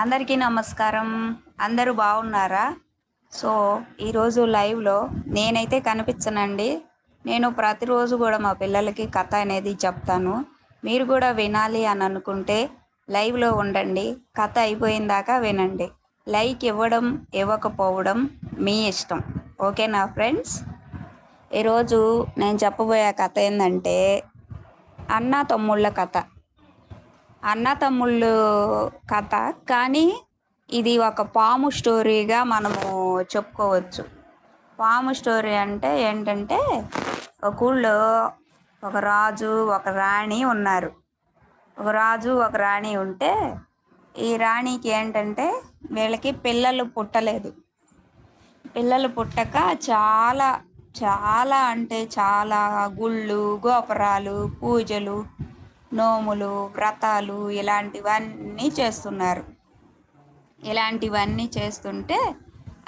అందరికీ నమస్కారం. అందరూ బాగున్నారా? సో ఈరోజు లైవ్లో నేనైతే కనిపించనండి. నేను ప్రతిరోజు కూడా మా పిల్లలకి కథ అనేది చెప్తాను. మీరు కూడా వినాలి అని అనుకుంటే లైవ్లో ఉండండి. కథ అయిపోయిన దాకా వినండి. లైక్ ఇవ్వడం ఇవ్వకపోవడం మీ ఇష్టం. ఓకేనా ఫ్రెండ్స్ ఈరోజు నేను చెప్పబోయే కథ ఏంటంటే అన్న తమ్ముళ్ళ కథ. అన్న తమ్ముళ్ళు కథ కానీ ఇది ఒక పాము స్టోరీగా మనము చెప్పుకోవచ్చు. పాము స్టోరీ అంటే ఏంటంటే ఒక ఊళ్ళో ఒక రాజు ఒక రాణి ఉన్నారు. ఒక రాజు ఒక రాణి ఉంటే ఈ రాణికి ఏంటంటే వీళ్ళకి పిల్లలు పుట్టలేదు. పిల్లలు పుట్టక చాలా చాలా అంటే చాలా గుళ్ళు గోపురాలు పూజలు నోములు వ్రతాలు ఇలాంటివన్నీ చేస్తున్నారు. ఇలాంటివన్నీ చేస్తుంటే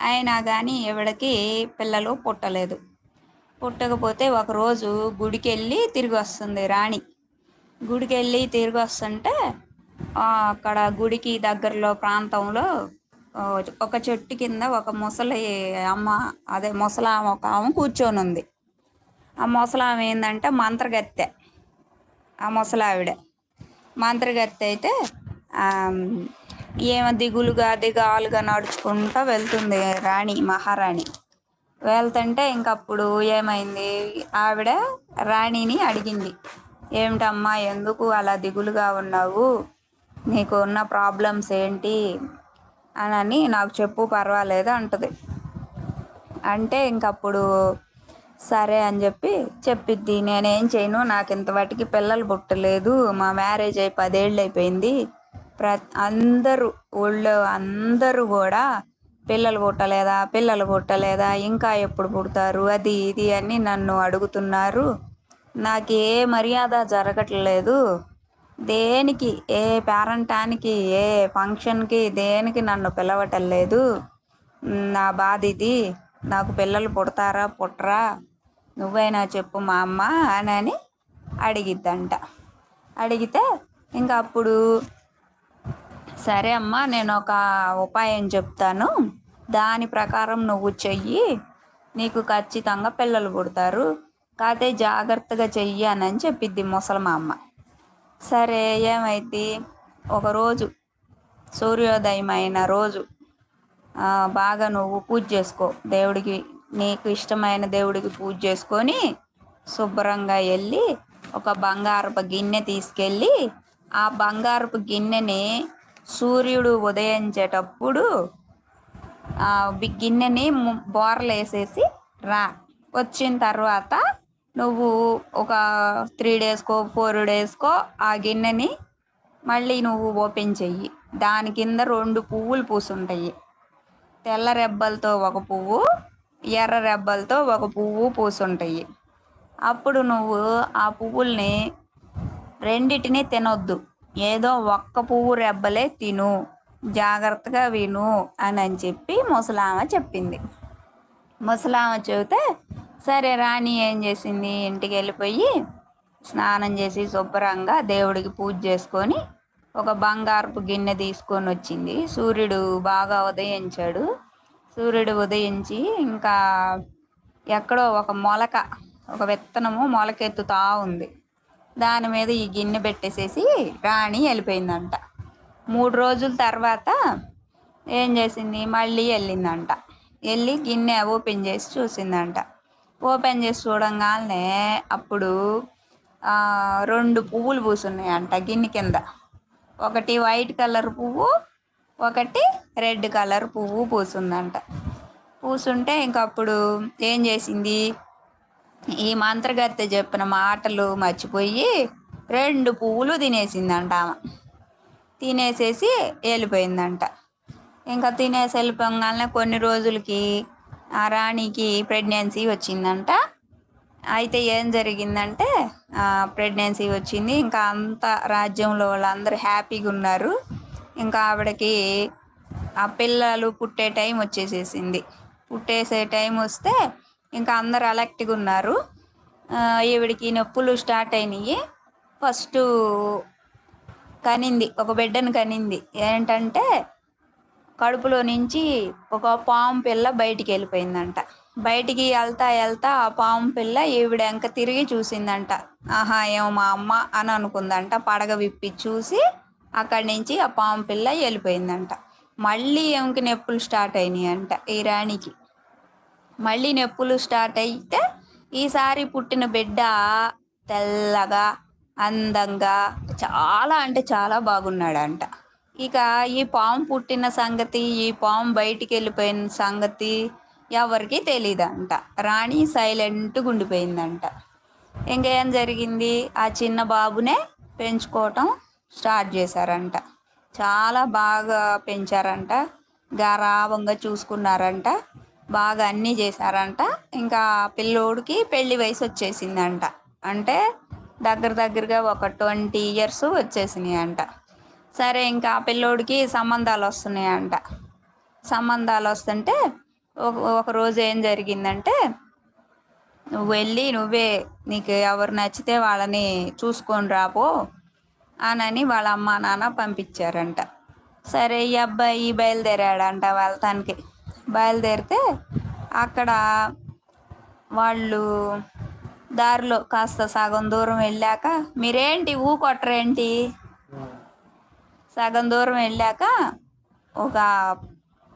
అయినా కానీ ఎవడికి పిల్లలు పుట్టలేదు. పుట్టకపోతే ఒకరోజు గుడికి వెళ్ళి తిరిగి వస్తుంది రాణి. గుడికి వెళ్ళి తిరిగి వస్తుంటే అక్కడ గుడికి దగ్గరలో ప్రాంతంలో ఒక చెట్టు కింద ఒక ముసలి అమ్మ అదే ముసలామ ఒక ఆమె కూర్చొని ఉంది ఆ ముసలామ ఏంటంటే మంత్రగత్తె. ఆ ముసలావిడ. మంత్రగత్తె అయితే ఏమో దిగులుగా దిగాలుగా నడుచుకుంటూ వెళ్తుంది రాణి మహారాణి. వెళ్తుంటే ఇంకప్పుడు ఏమైంది? ఆవిడ రాణిని అడిగింది. ఏమిటమ్మా ఎందుకు అలా దిగులుగా ఉన్నావు? నీకు ఉన్న ప్రాబ్లమ్స్ ఏంటి? అని నాకు చెప్పు పర్వాలేదు అంటది. అంటే ఇంకప్పుడు సరే అని చెప్పి చెప్పిద్ది. నేనేం చేయను నాకు ఇంతవాటికి పిల్లలు పుట్టలేదు. మా మ్యారేజ్ అయి పదేళ్ళు అయిపోయింది. ప్ర అందరూ ఊళ్ళో అందరూ కూడా పిల్లలు పుట్టలేదా పిల్లలు పుట్టలేదా ఇంకా ఎప్పుడు పుడతారు అది ఇది అని నన్ను అడుగుతున్నారు. నాకు ఏ మర్యాద జరగట్లేదు. దేనికి ఏ పేరంటానికి ఏ ఫంక్షన్కి దేనికి నన్ను పిలవటం లేదు. నా బాధ ఇది. నాకు పిల్లలు పుడతారా పుట్టరా? నువ్వైనా చెప్పు మా అమ్మ అని అని అడిగిద్దంట. అడిగితే ఇంకా అప్పుడు సరే అమ్మా నేను ఒక ఉపాయం చెప్తాను. దాని ప్రకారం నువ్వు చెయ్యి నీకు ఖచ్చితంగా పిల్లలు పుడతారు. కాకపోతే జాగ్రత్తగా చెయ్యి అని చెప్పిద్ది ముసలమ్మ అమ్మ. సరే ఏమైంది ఒకరోజు సూర్యోదయం అయిన రోజు బాగా నువ్వు పూజ చేసుకో దేవుడికి నీకు ఇష్టమైన దేవుడికి పూజ చేసుకొని శుభ్రంగా వెళ్ళి ఒక బంగారపు గిన్నె తీసుకెళ్ళి ఆ బంగారపు గిన్నెని సూర్యుడు ఉదయించేటప్పుడు ఆ గిన్నెని ము- బోర్లు వేసేసి రా. వచ్చిన తర్వాత నువ్వు ఒక త్రీ డేస్కో ఫోర్ డేస్కో ఆ గిన్నెని మళ్ళీ నువ్వు ఓపెన్ చెయ్యి. దాని కింద రెండు పువ్వులు పూసుంటాయి. తెల్ల రెబ్బలతో ఒక పువ్వు ఎర్ర రెబ్బలతో ఒక పువ్వు పూసుంటాయి. అప్పుడు నువ్వు ఆ పువ్వుల్ని రెండిటిని తినొద్దు. ఏదో ఒక్క పువ్వు రెబ్బలే తిను. జాగ్రత్తగా విను అని అని చెప్పి ముసలామ చెప్పింది. ముసలామ చెబితే సరే రాణి ఏం చేసింది? ఇంటికి వెళ్ళిపోయి స్నానం చేసి శుభ్రంగా దేవుడికి పూజ చేసుకొని ఒక బంగారపు గిన్నె తీసుకొని వచ్చింది. సూర్యుడు బాగా ఉదయించాడు. సూర్యుడు ఉదయించి ఇంకా ఎక్కడో ఒక మొలక ఒక విత్తనము మొలకెత్తుతా ఉంది. దాని మీద ఈ గిన్నె పెట్టేసేసి రాణి వెళ్ళిపోయిందంట. మూడు రోజుల తర్వాత ఏం చేసింది? మళ్ళీ వెళ్ళిందంట. వెళ్ళి గిన్నె ఓపెన్ చేసి చూసిందంట. ఓపెన్ చేసి చూడంగానే అప్పుడు రెండు పువ్వులు పూసున్నాయంట గిన్నె కింద. ఒకటి వైట్ కలర్ పువ్వు ఒకటి రెడ్ కలర్ పువ్వు పూసుందంట పూసుంటే ఇంకప్పుడు ఏం చేసింది? ఈ మంత్రగత్తె చెప్పిన మాటలు మర్చిపోయి రెండు పువ్వులు తినేసిందంట ఆమె. తినేసేసి వెళ్ళిపోయిందంట ఇంకా తినేసి వెళ్ళిపోగానే కొన్ని రోజులకి ఆ రాణికి ప్రెగ్నెన్సీ వచ్చిందంట. అయితే ఏం జరిగిందంటే ప్రెగ్నెన్సీ వచ్చింది. ఇంకా అంత రాజ్యంలో వాళ్ళందరూ హ్యాపీగా ఉన్నారు. ఇంకా ఆవిడకి ఆ పిల్లలు పుట్టే టైం వచ్చేసేసింది. పుట్టేసే టైం వస్తే ఇంకా అందరు అలెక్ట్గా ఉన్నారు. ఈవిడికి నొప్పులు స్టార్ట్ అయినాయి. ఫస్ట్ కనింది ఒక బిడ్డను కనింది. ఏంటంటే కడుపులో నుంచి ఒక పాము పిల్ల బయటికి వెళ్ళిపోయిందంట. బయటికి వెళ్తా వెళ్తా ఆ పాము పిల్ల ఈవిడ వెంక తిరిగి చూసిందంట. ఆహా ఏమో మా అమ్మ అని అనుకుందంట. పడగ విప్పి చూసి అక్కడి నుంచి ఆ పాము పిల్ల వెళ్ళిపోయిందంట. మళ్ళీ ఏమికి నొప్పులు స్టార్ట్ అయినాయి అంట ఈ రాణికి. మళ్ళీ నొప్పులు స్టార్ట్ అయితే ఈసారి పుట్టిన బిడ్డ తెల్లగా అందంగా చాలా అంటే చాలా బాగున్నాడంట. ఇక ఈ పాము పుట్టిన సంగతి ఈ పాము బయటికి వెళ్ళిపోయిన సంగతి ఎవరికి తెలియదంట రాణి సైలెంట్గా ఉండిపోయిందంట. ఇంకేం జరిగింది? ఆ చిన్న బాబునే పెంచుకోవటం స్టార్ట్ చేశారంట. చాలా బాగా పెంచారంట. గారాభంగా చూసుకున్నారంట. బాగా అన్నీ చేశారంట. ఇంకా పిల్లోడికి పెళ్ళి వయసు వచ్చేసిందంట. అంటే దగ్గర దగ్గరగా ఒక ట్వంటీ ఇయర్స్ వచ్చేసినాయి అంట సరే ఇంకా ఆ పిల్లోడికి సంబంధాలు వస్తున్నాయంట. సంబంధాలు వస్తుంటే ఒక ఒక రోజు ఏం జరిగిందంటే నువ్వు వెళ్ళి నువ్వే నీకు ఎవరు నచ్చితే వాళ్ళని చూసుకొని రాపో అనని వాళ్ళ అమ్మ నాన్న పంపించారంట. సరే ఈ అబ్బాయి బయలుదేరాడంట వాళ్ళ తనకి. బయలుదేరితే అక్కడ వాళ్ళు దారిలో కాస్త సగం దూరం వెళ్ళాక మీరేంటి ఊ కొట్టరేంటి? సగం దూరం వెళ్ళాక ఒక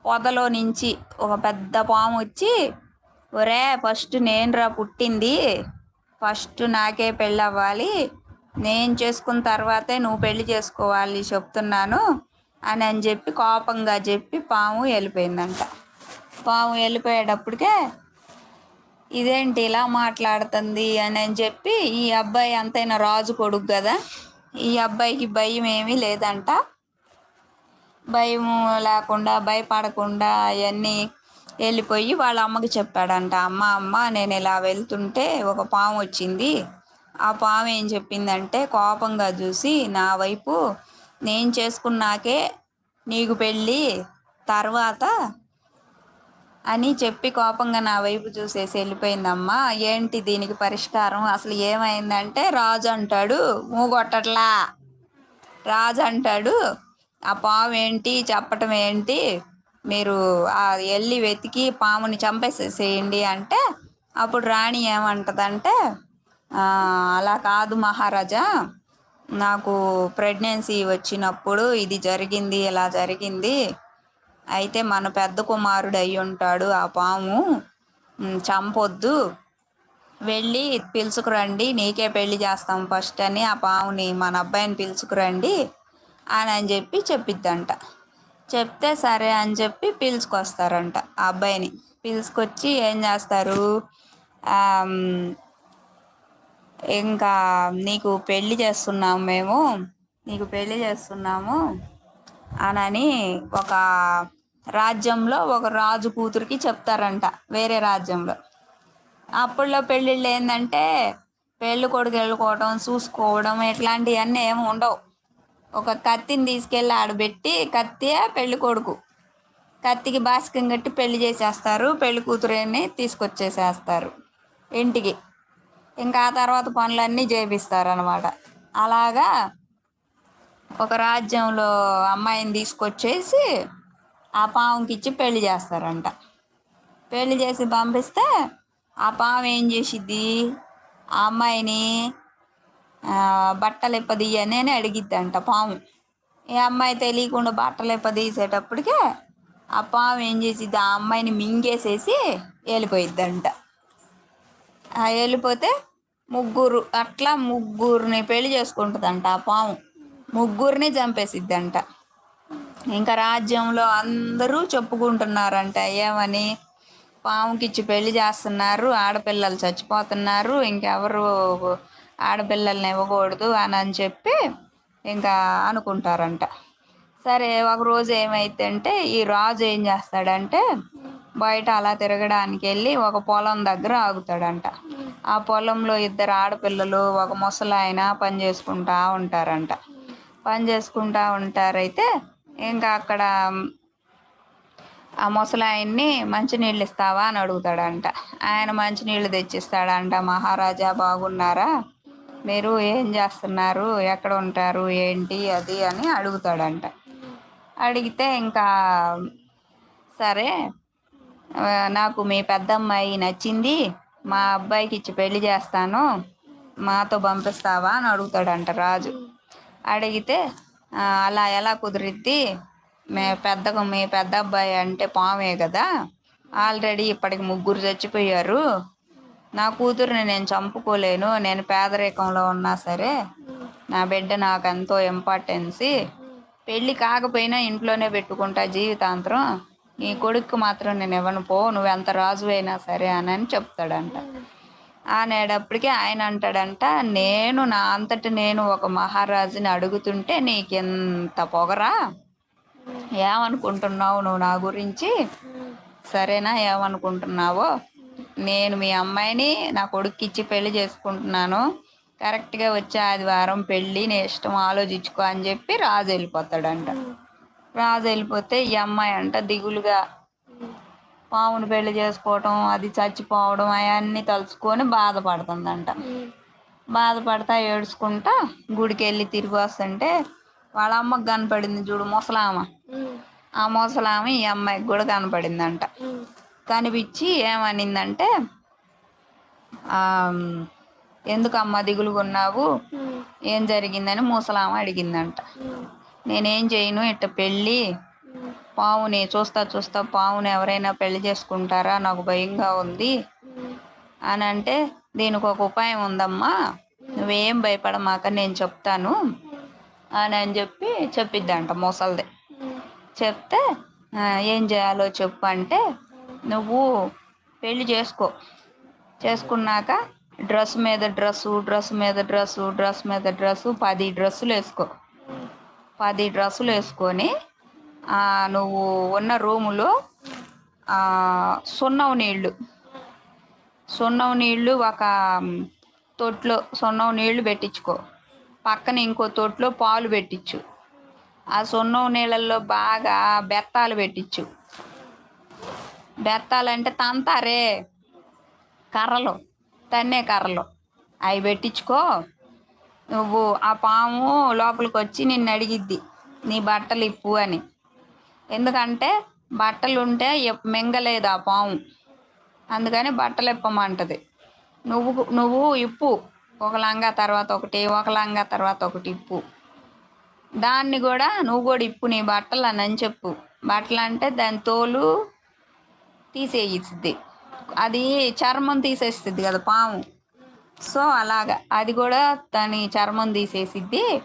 పొదలో నుంచి ఒక పెద్ద పాము వచ్చి ఒరే ఫస్ట్ నేనురా పుట్టింది. ఫస్ట్ నాకే పెళ్ళి అవ్వాలి నేను చేసుకున్న తర్వాతే నువ్వు పెళ్ళి చేసుకోవాలి చెప్తున్నాను అని అని చెప్పి కోపంగా చెప్పి పాము వెళ్ళిపోయిందంట. పాము వెళ్ళిపోయేటప్పటికే ఇదేంటి ఇలా మాట్లాడుతుంది అని అని చెప్పి ఈ అబ్బాయి అంతైనా రాజు కొడుకు కదా ఈ అబ్బాయికి భయం ఏమీ లేదంట. భయం లేకుండా భయపడకుండా అవన్నీ వెళ్ళిపోయి వాళ్ళ అమ్మకి చెప్పాడంట. అమ్మ అమ్మ నేను ఇలా వెళ్తుంటే ఒక పాము వచ్చింది. ఆ పాము ఏం చెప్పిందంటే కోపంగా చూసి నా వైపు నేను చేసుకున్నాకే నీకు పెళ్ళి తర్వాత అని చెప్పి కోపంగా నా వైపు చూసేసి వెళ్ళిపోయిందమ్మా. ఏంటి దీనికి పరిష్కారం? అసలు ఏమైందంటే రాజు అంటాడు మూగొట్టట్లా రాజు అంటాడు ఆ పాము ఏంటి? చెప్పటం ఏంటి? మీరు ఆ వెళ్ళి వెతికి పాముని చంపేసేసేయండి. అంటే అప్పుడు రాణి ఏమంటదంటే అలా కాదు మహారాజా. నాకు ప్రెగ్నెన్సీ వచ్చినప్పుడు ఇది జరిగింది ఇలా జరిగింది. అయితే మన పెద్ద కుమారుడు అయి ఉంటాడు ఆ పాము. చంపొద్దు. వెళ్ళి పిలుచుకురండి నీకే పెళ్ళి చేస్తాం ఫస్ట్ అని ఆ పాముని మన అబ్బాయిని పిలుచుకురండి అని అని చెప్పి చెప్పిద్దంట. చెప్తే సరే అని చెప్పి పిలుచుకొస్తారంట ఆ అబ్బాయిని. పిలుచుకొచ్చి ఏం చేస్తారు? ఇంకా నీకు పెళ్ళి చేస్తున్నాము మేము. నీకు పెళ్ళి చేస్తున్నాము అనని ఒక రాజ్యంలో ఒక రాజు కూతురికి చెప్తారంట వేరే రాజ్యంలో. అప్పుడులో పెళ్ళిళ్ళు ఏంటంటే పెళ్ళి కొడుకు వెళ్ళుకోవడం చూసుకోవడం ఇట్లాంటివన్నీ ఏమి ఉండవు. ఒక కత్తిని తీసుకెళ్ళి ఆడబెట్టి కత్తి పెళ్ళి కొడుకు. కత్తికి బాస్కం కట్టి పెళ్ళి చేసేస్తారు పెళ్ళి కూతురుని తీసుకొచ్చేసేస్తారు ఇంటికి. ఇంకా ఆ తర్వాత పనులన్నీ చేపిస్తారు అనమాట అలాగా ఒక రాజ్యంలో అమ్మాయిని తీసుకొచ్చేసి ఆ పాముకి ఇచ్చి పెళ్ళి చేస్తారంట. పెళ్ళి చేసి పంపిస్తే ఆ పాము ఏం చేసిద్ది? ఆ అమ్మాయిని బట్టలు ఇప్పదీయని అడిగిద్దంట పాము. ఈ అమ్మాయి తెలియకుండా బట్టలు ఇప్పదీసేటప్పటికే ఆ పాము ఏం చేసిద్ది? ఆ అమ్మాయిని మింగేసేసి వెళ్ళిపోయిద్దంట వెళ్ళిపోతే ముగ్గురు అట్లా ముగ్గురిని పెళ్ళి చేసుకుంటుందంట ఆ పాము. ముగ్గురిని చంపేసిద్దంట. ఇంకా రాజ్యంలో అందరూ చెప్పుకుంటున్నారంట ఏమని? పాముకిచ్చి పెళ్ళి చేస్తున్నారు ఆడపిల్లలు చచ్చిపోతున్నారు ఇంకెవరు ఆడపిల్లల్ని ఇవ్వకూడదు అని అని చెప్పి ఇంకా అనుకుంటారంట. సరే ఒక రోజు ఏమైందంటే ఈ రాజు ఏం చేస్తాడంటే బయట అలా తిరగడానికి వెళ్ళి ఒక పొలం దగ్గర ఆగుతాడంట. ఆ పొలంలో ఇద్దరు ఆడపిల్లలు ఒక ముసలాయన పని చేసుకుంటా ఉంటారంట. పని చేసుకుంటా ఉంటారైతే ఇంకా అక్కడ ఆ ముసలాయన్ని మంచినీళ్ళు ఇస్తావా అని అడుగుతాడంట. ఆయన మంచినీళ్ళు తెచ్చిస్తాడంట. మహారాజా బాగున్నారా? మీరు ఏం చేస్తున్నారు? ఎక్కడ ఉంటారు? ఏంటి? అది అని అడుగుతాడంట. అడిగితే ఇంకా సరే నాకు మీ పెద్దమ్మాయి నచ్చింది మా అబ్బాయికి ఇచ్చి పెళ్ళి చేస్తాను మాతో పంపిస్తావా అని అడుగుతాడంట రాజు. అడిగితే అలా ఎలా కుదిరిద్ది? మే పెద్దగా మీ పెద్ద అబ్బాయి అంటే పామే కదా ఆల్రెడీ ఇప్పటికి ముగ్గురు చచ్చిపోయారు. నా కూతురుని నేను చంపుకోలేను నేను పేదరికంలో ఉన్నా సరే నా బిడ్డ నాకు ఎంతో ఇంపార్టెన్సీ పెళ్ళి కాకపోయినా ఇంట్లోనే పెట్టుకుంటా జీవితాంతరం. నీ కొడుకు మాత్రం నేను ఇవ్వను పో నువ్వు ఎంత రాజు అయినా సరే అని అని చెప్తాడంట. అనేటప్పటికీ ఆయన అంటాడంట నేను నా అంతటి నేను ఒక మహారాజుని అడుగుతుంటే నీకెంత పొగరా? ఏమనుకుంటున్నావు నువ్వు నా గురించి? సరేనా ఏమనుకుంటున్నావో? నేను మీ అమ్మాయిని నా కొడుక్కి ఇచ్చి పెళ్ళి చేసుకుంటున్నాను. కరెక్ట్గా వచ్చే ఆదివారం పెళ్ళి నీ ఇష్టం ఆలోచించుకో అని చెప్పి రాజు వెళ్ళిపోతాడంట. రాజు వెళ్ళిపోతే ఈ అమ్మాయి అంట దిగులుగా పావును పెళ్ళి చేసుకోవటం అది చచ్చిపోవడం అవన్నీ తలుచుకొని బాధపడుతుందంట. బాధపడతా ఏడ్చుకుంటా గుడికి వెళ్ళి తిరిగి వస్తుంటే వాళ్ళ అమ్మకు కనపడింది చూడు ముసలామ. ఆ ముసలామ ఈ అమ్మాయికి కూడా కనపడిందంట. కనిపించి ఏమనిందంటే ఎందుకమ్మా దిగులుగా ఉన్నావు? ఏం జరిగిందని ముసలామ అడిగిందంట. నేనేం చేయను. ఇట్ట పెళ్ళి పావుని చూస్తా చూస్తా పావుని ఎవరైనా పెళ్ళి చేసుకుంటారా? నాకు భయంగా ఉంది. అని అంటే దీనికి ఒక ఉపాయం ఉందమ్మా. నువ్వేం భయపడమాక నేను చెప్తాను. అని అని చెప్పి చెప్పిద్దంట ముసలిది. చెప్తే ఏం చేయాలో చెప్పు అంటే నువ్వు పెళ్ళి చేసుకో. చేసుకున్నాక డ్రెస్ మీద డ్రెస్సు డ్రెస్ మీద డ్రెస్సు డ్రెస్ మీద డ్రెస్సు పది డ్రెస్సులు వేసుకో. పది డ్రెస్సులు వేసుకొని నువ్వు ఉన్న రూములో సున్నం నీళ్ళు సున్నం నీళ్ళు ఒక తొట్లో సున్నం నీళ్ళు పెట్టించుకో. పక్కన ఇంకో తొట్లో పాలు పెట్టించు. ఆ సున్నం నీళ్ళల్లో బాగా బెత్తాలు పెట్టించు. బెత్తాలంటే తంతారే. కర్రలు. తన్నే కర్రలు. అవి పెట్టించుకో. నువ్వు ఆ పాము లోపలికి వచ్చి నిన్ను అడిగిద్ది నీ బట్టలు ఇప్పు అని. ఎందుకంటే బట్టలు ఉంటే మింగలేదు ఆ పాము. అందుకని బట్టలు ఇప్పమంటది. నువ్వు నువ్వు ఇప్పు. ఒక లంగా తర్వాత ఒకటి ఒక లంగా తర్వాత ఒకటి ఇప్పు. దాన్ని కూడా నువ్వు కూడా ఇప్పు నీ బట్టలు అని అని చెప్పు. బట్టలు అంటే దాని తోలు తీసేయిస్తుంది అది చర్మం తీసేస్తుంది కదా పాము. సో అలాగా. అది కూడా దాని చర్మం తీసేసిద్ది.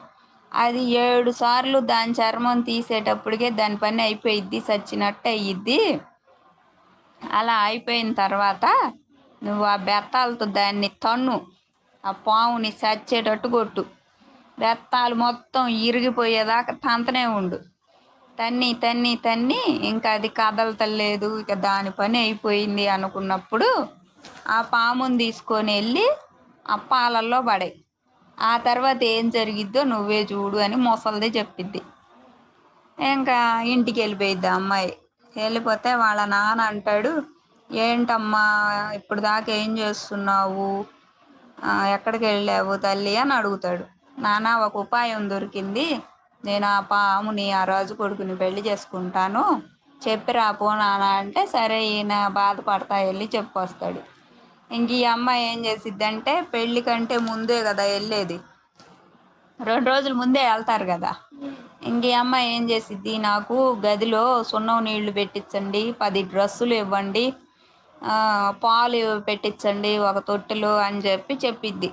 అది ఏడు సార్లు దాని చర్మం తీసేటప్పటికే దాని పని అయిపోయిద్ది చచ్చినట్టు అయ్యిద్ది అలా అయిపోయిన తర్వాత నువ్వు ఆ బెత్తాలతో దాన్ని తన్ను ఆ పావుని చచ్చేటట్టు కొట్టు. బెత్తాలు మొత్తం ఇరిగిపోయేదాకా తంతనే ఉండు. తన్ని తన్ని తన్ని ఇంకా అది కదలతలేదు ఇక దాని పని అయిపోయింది అనుకున్నప్పుడు ఆ పాముని తీసుకొని వెళ్ళి పాలల్లో పడే. ఆ తర్వాత ఏం జరిగిద్దో నువ్వే చూడు అని ముసలిది చెప్పిద్ది. ఇంకా ఇంటికి వెళ్ళిపోయిద్ది అమ్మాయి. వెళ్ళిపోతే వాళ్ళ నాన్న అంటాడు ఏంటమ్మా ఇప్పుడు దాకా ఏం చేస్తున్నావు? ఎక్కడికి వెళ్ళావు తల్లి? అని అడుగుతాడు. నాన్న ఒక ఉపాయం దొరికింది. నేను ఆ పాముని ఆ రాజు కొడుకుని పెళ్ళి చేసుకుంటాను. చెప్పి రాపో నాన్న అంటే సరే ఈయన బాధపడతా వెళ్ళి చెప్పొస్తాడు. ఇంక ఈ అమ్మాయి ఏం చేసిద్దంటే పెళ్ళి కంటే ముందే కదా వెళ్ళేది. రెండు రోజుల ముందే వెళ్తారు కదా. ఇంక ఈ అమ్మాయి ఏం చేసిద్ది? నాకు గదిలో సున్నం నీళ్ళు పెట్టించండి పది డ్రెస్సులు ఇవ్వండి పాలు పెట్టించండి ఒక తొట్టెలు అని చెప్పి చెప్పిద్ది.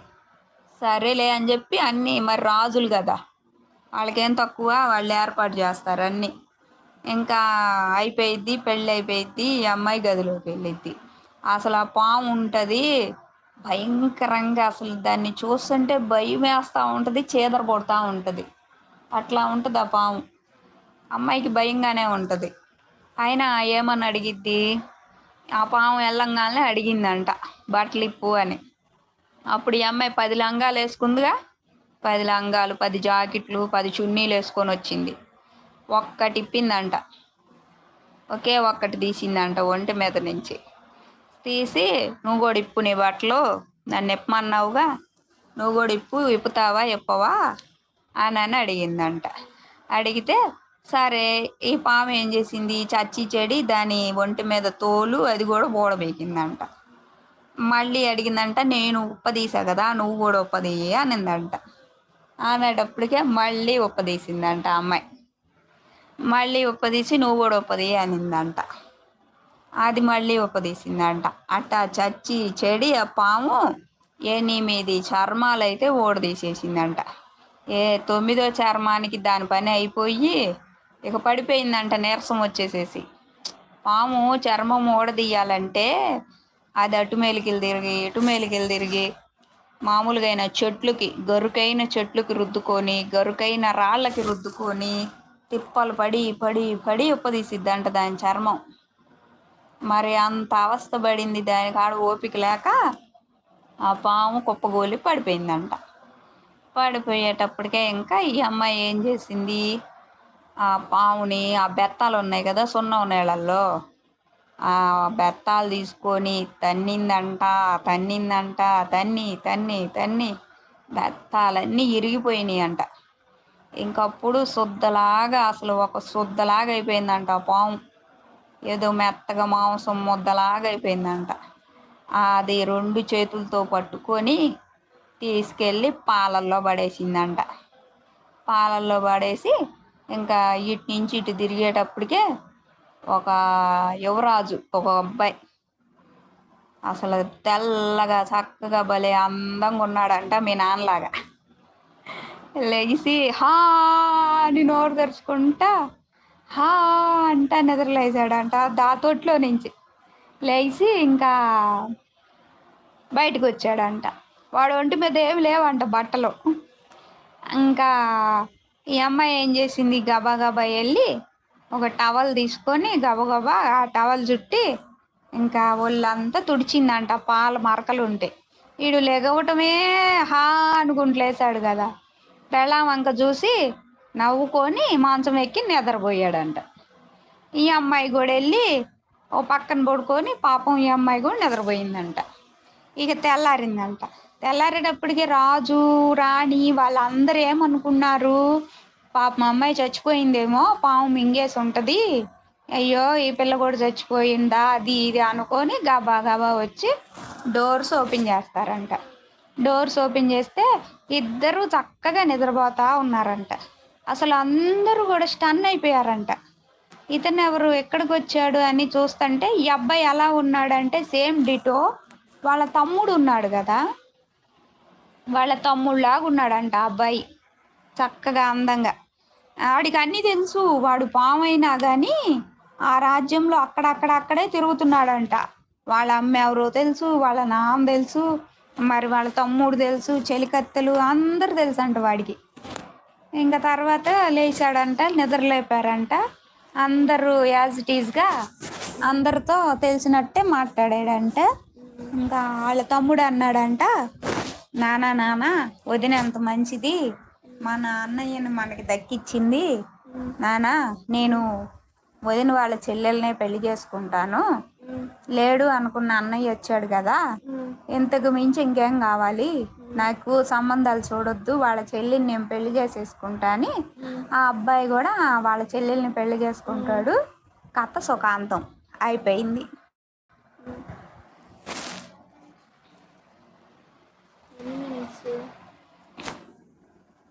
సరేలే అని చెప్పి అన్నీ మరి రాజులు కదా. వాళ్ళకేం తక్కువ? వాళ్ళు ఏర్పాటు చేస్తారు అన్నీ. ఇంకా అయిపోయిద్ది పెళ్ళి అయిపోయిద్ది ఈ అమ్మాయి గదిలోకి వెళ్ళిద్ది. అసలు ఆ పాము ఉంటుంది. భయంకరంగా అసలు దాన్ని చూస్తుంటే భయం వేస్తూ ఉంటుంది చీదర పడుతూ ఉంటుంది. అట్లా ఉంటుంది ఆ పాము. అమ్మాయికి భయంగానే ఉంటుంది. అయినా ఏమని అడిగిద్ది? ఆ పాము వెళ్ళంగానే అడిగిందంట బట్టలు ఇప్పు అని. అప్పుడు ఈ అమ్మాయి పది లంగాలు వేసుకుందిగా. పది లంగాలు పది జాకెట్లు పది చున్నీలు వేసుకొని వచ్చింది. ఒక్కటి ఇప్పిందంట. ఒకే ఒక్కటి తీసిందంట ఒంటి మీద నుంచి. తీసి నువ్వు కూడా ఇప్పు నీ బట్టలు. నన్ను ఇప్పమన్నావుగా నువ్వు కూడా ఇప్పు ఇప్పుతావా ఇప్పవా అని అని అడిగిందంట. అడిగితే సరే ఈ పాము ఏం చేసింది? చచ్చి చెడి దాని ఒంటి మీద తోలు అది కూడా బోడబేకిందంట మళ్ళీ అడిగిందంట నేను ఉప్పదీసా కదా నువ్వు కూడా ఉప్పదీయి అనిందంట. అనేటప్పటికే మళ్ళీ ఉప్పదీసిందంట అమ్మాయి. మళ్ళీ ఉప్పదీసి నువ్వు కూడా ఉప్పదీయి అనిందంట. అది మళ్ళీ ఉప్పదీసిందంట అట్టా చచ్చి చెడి ఆ పాము ఎనిమిది చర్మాలు అయితే ఓడదీసేసిందంట ఏ తొమ్మిదో చర్మానికి దాని పని అయిపోయి ఇక పడిపోయిందంట నీరసం వచ్చేసేసి. పాము చర్మం ఓడదీయాలంటే అది అటు మేలికిలు తిరిగి ఇటు మేలికిలు తిరిగి మామూలుగా అయిన చెట్లుకి గరుకైన చెట్లుకి రుద్దుకొని గరుకైన రాళ్ళకి రుద్దుకొని తిప్పలు పడి పడి పడి ఉప్పదీసిద్దంట దాని చర్మం. మరి అంత అవస్థ పడింది దాని కాడ ఓపిక లేక ఆ పాము కుప్పగోలి పడిపోయిందంట. పడిపోయేటప్పటికే ఇంకా ఈ అమ్మాయి ఏం చేసింది? ఆ పాముని ఆ బెత్తాలు ఉన్నాయి కదా సున్నం నీళ్ళల్లో ఆ బెత్తాలు తీసుకొని తన్నిందంట తన్నిందంట తన్ని తన్ని తన్ని బెత్తాలన్నీ ఇరిగిపోయినాయి అంట ఇంకప్పుడు శుద్ధలాగా అసలు ఒక శుద్ధలాగా అయిపోయిందంట ఆ పాము. ఏదో మెత్తగా మాంసం ముద్దలాగా అయిపోయిందంట. అది రెండు చేతులతో పట్టుకొని తీసుకెళ్ళి పాలల్లో పడేసిందంట. పాలల్లో పడేసి ఇంకా ఇటు నుంచి ఇటు తిరిగేటప్పటికే ఒక యువరాజు ఒక అబ్బాయి. అసలు తెల్లగా చక్కగా భలే అందంగా ఉన్నాడంట మీ నాన్నలాగా. లెగిసి హా అని నోరు తెరుచుకుంటా హా అంట నిద్ర నిద్రలేసాడంట దాతోట్లో నుంచి లేచి ఇంకా బయటకు వచ్చాడంట వాడు ఒంటి మీద ఏమి లేవంట బట్టలు. ఇంకా ఈ అమ్మాయి ఏం చేసింది? గబా గబా వెళ్ళి ఒక టవల్ తీసుకొని గబగబా ఆ టవల్ చుట్టి ఇంకా ఒళ్ళంతా తుడిచిందంట. పాల మరకలు ఉంటే. వీడు లెగవటమే హా అనుకుంటూ లేసాడు కదా. పెళ్ళాం వంక చూసి నవ్వుకొని మాంసం ఎక్కి నిద్రపోయాడంట ఈ అమ్మాయి కూడా వెళ్ళి ఓ పక్కన పడుకొని పాపం ఈ అమ్మాయి కూడా నిద్రపోయిందంట. ఇక తెల్లారిందంట. తెల్లారేటప్పటికి రాజు రాణి వాళ్ళందరూ ఏమనుకున్నారు? పాపం అమ్మాయి చచ్చిపోయిందేమో పాము మింగేసి ఉంటుంది. అయ్యో ఈ పిల్ల కూడా చచ్చిపోయిందా అది ఇది అనుకొని గబా గబా వచ్చి డోర్స్ ఓపెన్ చేస్తారంట. డోర్స్ ఓపెన్ చేస్తే ఇద్దరు చక్కగా నిద్రపోతా ఉన్నారంట. అసలు అందరూ కూడా స్టన్ అయిపోయారంట. ఇతను ఎవరు ఎక్కడికి వచ్చాడు అని చూస్తుంటే ఈ అబ్బాయి ఎలా ఉన్నాడంటే సేమ్ డిటో వాళ్ళ తమ్ముడు ఉన్నాడు కదా. వాళ్ళ తమ్ముళ్ళలాగా ఉన్నాడంట అబ్బాయి చక్కగా అందంగా. ఆడికి అన్నీ తెలుసు వాడు పామైనా కానీ ఆ రాజ్యంలో అక్కడక్కడ అక్కడే తిరుగుతున్నాడంట. వాళ్ళ అమ్మ ఎవరో తెలుసు వాళ్ళ నాన్న తెలుసు మరి వాళ్ళ తమ్ముడు తెలుసు చెలికత్తెలు అందరు తెలుసు అంట వాడికి. ఇంకా తర్వాత లేచాడంట నిద్రలేపారంట అందరూ యాజ్ ఇట్ ఈజ్గా అందరితో తెలిసినట్టే మాట్లాడాడంట. ఇంకా వాళ్ళ తమ్ముడు అన్నాడంట నానా నానా వదినంత మంచిది. మన అన్నయ్యను మనకి దక్కిచ్చింది. నానా నేను వదిన వాళ్ళ చెల్లెల్నే పెళ్ళి చేసుకుంటాను. లేడు అనుకున్న అన్నయ్య వచ్చాడు కదా. ఇంతకు మించి ఇంకేం కావాలి? నాకు సంబంధాలు చూడొద్దు వాళ్ళ చెల్లిని నేను పెళ్ళి చేసేసుకుంటా అని ఆ అబ్బాయి కూడా వాళ్ళ చెల్లెల్ని పెళ్ళి చేసుకుంటాడు. కథ సుఖాంతం అయిపోయింది.